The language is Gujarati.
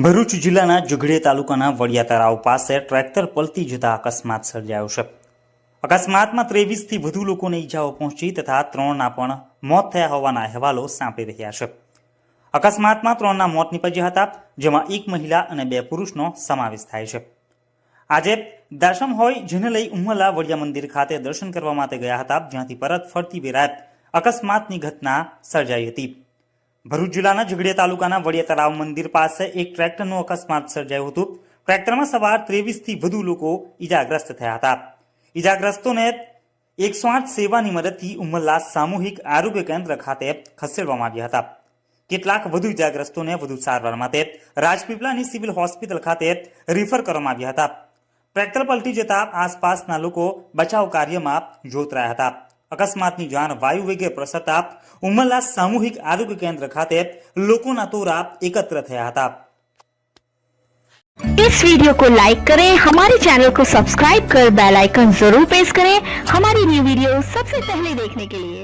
ભરૂચ જિલ્લાના જુગડે તાલુકાના વડિયા તળાવ પાસે ટ્રેક્ટર પલટી જતા અકસ્માત સર્જાયો છે. અકસ્માતમાં ત્રેવીસથી વધુ લોકોને ઈજાઓ પહોંચી તથા ત્રણના પણ મોત થયા હોવાના અહેવાલો સાંપડી રહ્યા છે. અકસ્માતમાં ત્રણના મોત નીપજ્યા હતા, જેમાં એક મહિલા અને બે પુરુષનો સમાવેશ થાય છે. આજે દર્શન હોય જેને લઈ ઉમલા વડિયા મંદિર ખાતે દર્શન કરવા માટે ગયા હતા, જ્યાંથી પરત ફરતી વેરાત અકસ્માતની ઘટના સર્જાઈ હતી. ભરૂચ જિલ્લાના ઝઘડિયા તાલુકાના વડિયા તળાવ મંદિર પાસે એક ટ્રેક્ટરનો અકસ્માત સર્જાયું હતું. ટ્રેક્ટરમાં સવાર ત્રેવીસથી વધુ લોકો ઈજાગ્રસ્ત થયા હતા. ઈજાગ્રસ્તોને એકસો આઠ સેવાની મદદથી ઉમરલા સામૂહિક આરોગ્ય કેન્દ્ર ખાતે ખસેડવામાં આવ્યા હતા. કેટલાક વધુ ઈજાગ્રસ્તોને વધુ સારવાર માટે રાજપીપળાની સિવિલ હોસ્પિટલ ખાતે રિફર કરવામાં આવ્યા હતા. ટ્રેક્ટર પલટી જતા આસપાસના લોકો બચાવ કાર્યમાં જોતરાયા હતા. અકસ્માતની જાણ વાયુ વેગે પ્રસરતા ઉમરલા સામૂહિક આરોગ્ય કેન્દ્ર ખાતે લોકોના તોરા એકત્ર થયા હતા इस वीडियो को लाइक करें हमारे चैनल को सब्सक्राइब कर बेल आइकन जरूर प्रेस करें हमारी न्यू वीडियो सबसे पहले देखने के लिए